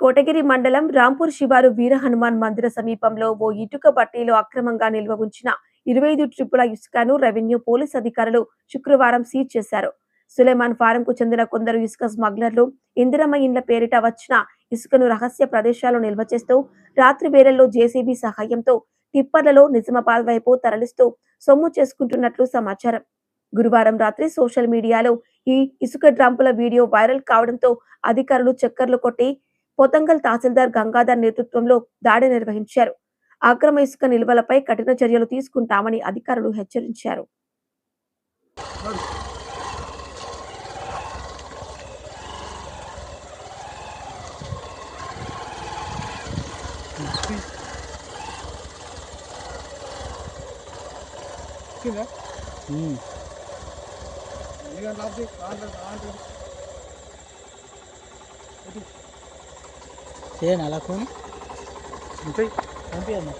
కోటగిరి మండలం రాంపూర్ శివారు వీర హనుమాన్ మందిర సమీపంలో ఓ ఇటుక బట్టీలో అక్రమంగా నిల్వ ఉంచిన ఇరవై ఐదు ట్రిపుల ఇసుకను రెవెన్యూ పోలీస్ అధికారులు శుక్రవారం సీజ్ చేశారు. సులేమాన్ ఫారం కు చెందిన కొందరు ఇసుక స్మగ్లర్లు ఇందిరమ్మ ఇండ్ల పేరిట వచ్చిన ఇసుకను రహస్య ప్రదేశాల్లో నిల్వ చేస్తూ రాత్రి వేళల్లో జేసీబీ సహాయంతో టిప్పర్లలో నిజామాబాద్ వైపు తరలిస్తూ సొమ్ము చేసుకుంటున్నట్లు సమాచారం. గురువారం రాత్రి సోషల్ మీడియాలో ఈ ఇసుక డ్రంపుల వీడియో వైరల్ కావడంతో అధికారులు చక్కర్లు కొట్టి పొతంగల్ తహసీల్దార్ గంగాధర్ నేతృత్వంలో దాడి నిర్వహించారు. అక్రమ ఇసుక నిల్వలపై కఠిన చర్యలు తీసుకుంటామని అధికారులు హెచ్చరించారు. కింద చేయను అలా కొని ఉంటాయి పంపించండి